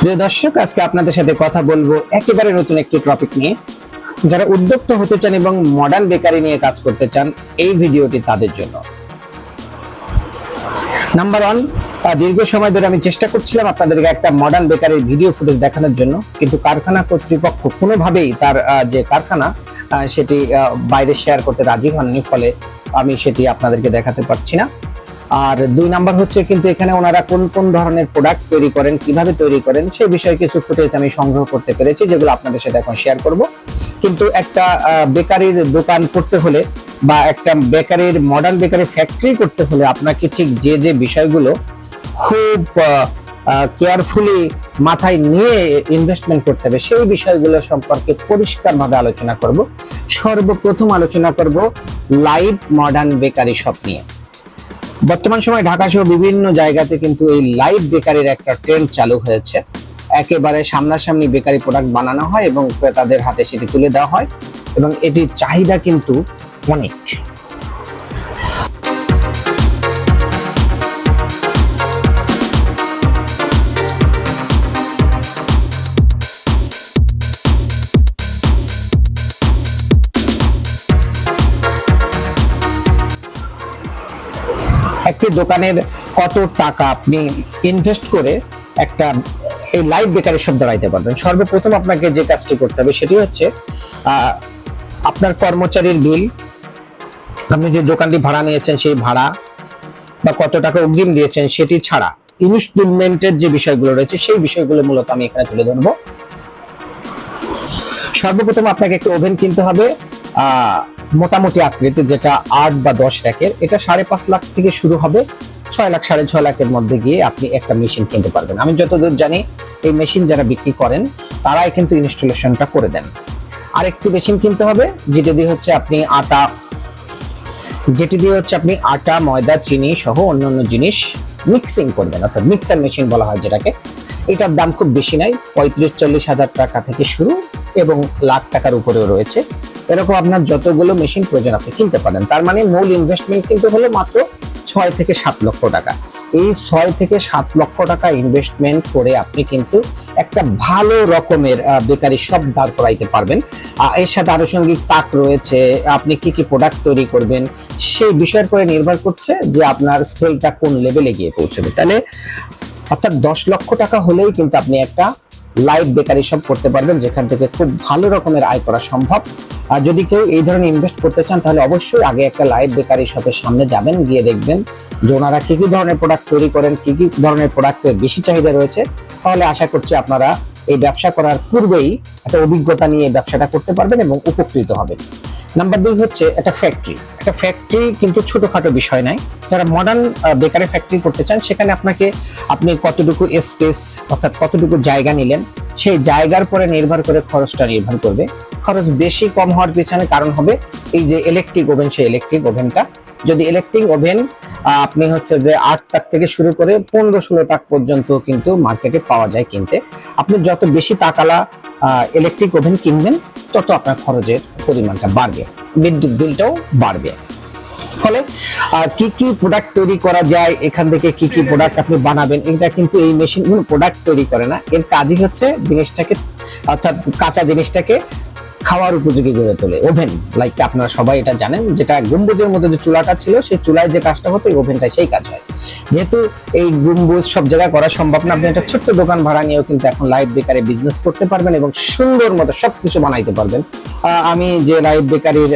প্রিয় দর্শক, আজকে আপনাদের সাথে কথা বলব একেবারে নতুন একটি টপিক নিয়ে। যারা উদ্যোক্তা হতে চান এবং মডার্ন বেকারি নিয়ে কাজ করতে চান, এই ভিডিওটি তাদের জন্য। নাম্বার ওয়ান দীর্ঘ সময় ধরে আমি চেষ্টা করছিলাম আপনাদেরকে একটা মডার্ন বেকারির ভিডিও ফুটেজ দেখানোর জন্য, কিন্তু কারখানা কর্তৃপক্ষ কোনোভাবেই তার যে কারখানা সেটি বাইরে শেয়ার করতে রাজি হননি, ফলে আমি সেটি আপনাদেরকে দেখাতে পারছি না। আর দুই নাম্বার হচ্ছে কিন্তু এখানে ওনারা কোন কোন ধরনের প্রোডাক্ট তৈরি করেন, কীভাবে তৈরি করেন সেই বিষয়ে কিছু ফুটেজ আমি সংগ্রহ করতে পেরেছি, যেগুলো আপনাদের সাথে এখন শেয়ার করব। কিন্তু একটা বেকারির দোকান করতে হলে বা একটা বেকারির মডার্ন বেকারি ফ্যাক্টরি করতে হলে আপনাকে ঠিক যে যে বিষয়গুলো খুব কেয়ারফুলি মাথায় নিয়ে ইনভেস্টমেন্ট করতে হবে, সেই বিষয়গুলো সম্পর্কে পরিষ্কারভাবে আলোচনা করব। সর্বপ্রথম আলোচনা করব লাইভ মডার্ন বেকারি শপ নিয়ে। বর্তমান সময় ঢাকা সহ বিভিন্ন জায়গাতে কিন্তু এই লাইভ বেকারির একটা ট্রেন্ড চালু হয়েছে। একেবারে সামনাসামনি বেকারি প্রোডাক্ট বানানো হয় এবং ক্রেতাদের হাতে সেটি তুলে দেওয়া হয় এবং এটির চাহিদা কিন্তু অনেক। দোকানের কত টাকা আপনি ইনভেস্ট করে একটা এই লাইভ বেকারি সব দাঁড়াইতে পারবেন। সর্বপ্রথম আপনাকে যে কাজটি করতে হবে সেটি হচ্ছে আপনার কর্মচারীর বিল, আপনি যে দোকানটি ভাড়া নিয়েছেন সেই ভাড়া বা কত টাকা অগ্রিম দিয়েছেন সেটি ছাড়া ইনস্টলমেন্টের যে বিষয়গুলো রয়েছে সেই বিষয়গুলো মূলত আমি এখানে তুলে ধরবো। সর্বপ্রথম আপনাকে একটা ওভেন কিনতে হবে। মোটামুটি আকৃতির যেটা আট বা দশ র্যাকের, এটা সাড়ে পাঁচ লাখ থেকে শুরু হবে। ছয় লাখ, সাড়ে ছয় লাখের মধ্যে গিয়ে আপনি একটা মেশিন কিনতে পারবেন। আমি যতদূর জানি, এই মেশিন যারা বিক্রি করেন, তারাই কিন্তু ইনস্টলেশনটা করে দেন। আরেকটি মেশিন কিনতে হবে, যেটা দিয়ে হচ্ছে আপনি আটা, যেটি দিয়ে হচ্ছে আপনি আটা, ময়দা, চিনি সহ অন্যান্য জিনিস মিক্সিং করবেন অর্থাৎ মিক্সার মেশিন বলা হয় যেটাকে। এটার দাম খুব বেশি নাই, পঁয়ত্রিশ, চল্লিশ হাজার টাকা থেকে শুরু এবং লাখ টাকার উপরেও রয়েছে। এরকম আপনার যতগুলো মেশিন প্রয়োজন আপনি কিনতে পারেন। তার মানে মূল ইনভেস্টমেন্ট কিন্তু হলো মাত্র ছয় থেকে সাত লক্ষ টাকা। এই ছয় থেকে সাত লক্ষ টাকা ইনভেস্টমেন্ট করে আপনি কিন্তু একটা ভালো রকমের বেকারি সব দাঁড় করাইতে পারবেন। এর সাথে আনুষঙ্গিক তাক রয়েছে, আপনি কি কি প্রোডাক্ট তৈরি করবেন, সেই বিষয়ের উপরে নির্ভর করছে যে আপনার সেলটা কোন লেভেলে গিয়ে পৌঁছবে। তাহলে অর্থাৎ দশ লক্ষ টাকা হলেই কিন্তু আপনি একটা লাইভ বেকারি সব করতে পারবেন, যেখান থেকে খুব ভালো রকমের আয় করা সম্ভব। আর যদি কেউ এই ধরনের ইনভেস্ট করতে চান, তাহলে অবশ্যই আগে একটা লাইভ বেকারি শপের সামনে যাবেন, গিয়ে দেখবেন যে ওনারা কী কী ধরনের প্রোডাক্ট তৈরি করেন, কী কী ধরনের প্রোডাক্টের বেশি চাহিদা রয়েছে। তাহলে আশা করছি আপনারা এই ব্যবসা করার পূর্বেই একটা অভিজ্ঞতা নিয়ে ব্যবসাটা করতে পারবেন এবং উপকৃত হবেন। নাম্বার দুই হচ্ছে একটা ফ্যাক্টরি একটা ফ্যাক্টরি কিন্তু ছোটখাটো বিষয় নয় যারা মডার্ন বেকারি ফ্যাক্টরি করতে চান, সেখানে আপনাকে আপনি কতটুকু স্পেস অর্থাৎ কতটুকু জায়গা নিলেন, সেই জায়গার পরে নির্ভর করে খরচটা নির্ভর করবে। খরচ বেশি কম হওয়ার পিছনে কারণ হবে এই যে ইলেকট্রিক ওভেন সেই ইলেকট্রিক ওভেনটা যদি ইলেকট্রিক ওভেন আপনি হচ্ছে যে আট তাক থেকে শুরু করে পনেরো ষোলো তাক পর্যন্ত কিন্তু মার্কেটে পাওয়া যায় কিনতে। আপনি যত বেশি তাকালা ইলেকট্রিক ওভেন কিনবেন, তত আপনার খরচের পরিমাণটা বাড়বে, বিদ্যুৎ বিলটাও বাড়বে। ফলে কি কি প্রোডাক্ট তৈরি করা যায়, এখান থেকে কি কি প্রোডাক্ট আপনি বানাবেন, এটা কিন্তু এই মেশিন কোনো প্রোডাক্ট তৈরি করে না। এর কাজই হচ্ছে জিনিসটাকে, অর্থাৎ কাঁচা জিনিসটাকে খাওয়ার উপযোগী করে তোলে। ওভেন লাইক আপনারা সবাই এটা জানেন, যেটা গম্বুজের মধ্যে যে চুলাটা ছিল, সেই চুলায় যে কাজটা হতো, এই ওভেনটাই সেই কাজ হয়। যেহেতু এই গম্বুজ সব জায়গায় করা সম্ভব না, আপনি একটা ছোট্ট দোকান ভাড়া নিয়েও কিন্তু এখন লাইভ বেকারি বিজনেস করতে পারবেন এবং সুন্দর মতো সবকিছু বানাইতে পারবেন। আমি যে লাইভ বেকারির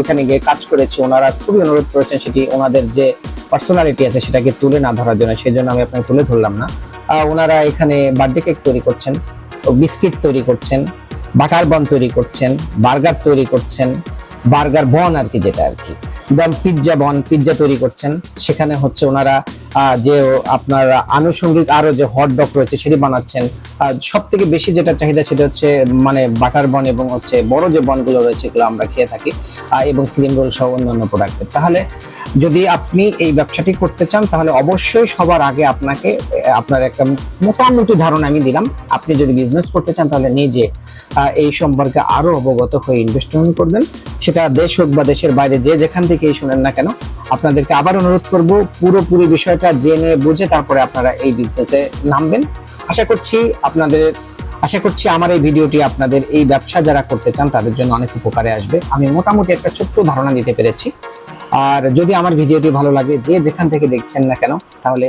এখানে গিয়ে কাজ করেছি, ওনারা খুবই অনুরোধ করেছেন সেটি ওনাদের যে পার্সোনালিটি আছে সেটাকে তুলে না ধরার জন্য, সেই জন্য আমি আপনাকে তুলে ধরলাম না। ওনারা এখানে বার্থডে কেক তৈরি করছেন বিস্কিট তৈরি করছেন বাটার বন তৈরি করছেন, বার্গার তৈরি করছেন, বার্গার বন আর কি যেটা আর কি। পিৎজা বন, পিৎজা তৈরি করছেন। সেখানে হচ্ছে ওনারা যে আপনার আনুষঙ্গিক আরও যে হট ডগ রয়েছে সেটি বানাচ্ছেন। সব থেকে বেশি যেটা চাহিদা সেটা হচ্ছে মানে বাটার বন এবং হচ্ছে বড় যে বনগুলো রয়েছে এগুলো আমরা খেয়ে থাকি এবং ক্রিম রোল সহ অন্যান্য প্রোডাক্টের তাহলে যদি আপনি এই ব্যবসাটি করতে চান, তাহলে অবশ্যই সবার আগে আপনাকে আপনার একটা মোটামুটি ধারণা আমি দিলাম। আপনি যদি বিজনেস করতে চান, তাহলে নিজে এই সম্পর্কে আরও অবগত হয়ে ইনভেস্টমেন্ট করবেন সেটা দেশ হোক বা দেশের বাইরে, যে যেখান থেকেই শুনেন না কেন আপনাদেরকে আবার অনুরোধ করব পুরোপুরি বিষয়টা জেনে বুঝে তারপরে আপনারা এই বিজনেসে নামবেন। আশা করছি আপনাদের, আশা করছি আমার এই ভিডিওটি আপনাদের এই ব্যবসা যারা করতে চান তাদের জন্য অনেক উপকারে আসবে। আমি মোটামুটি একটা ছোট্ট ধারণা দিতে পেরেছি। আর যদি আমার ভিডিওটি ভালো লাগে যে যেখান থেকে দেখছেন না কেন, তাহলে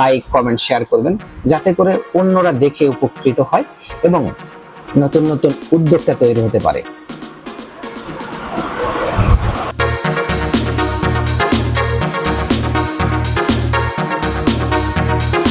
লাইক কমেন্ট শেয়ার করবেন। যাতে করে অন্যরা দেখে উপকৃত হয় এবং নতুন নতুন উদ্যোক্তা তৈরি হতে পারে।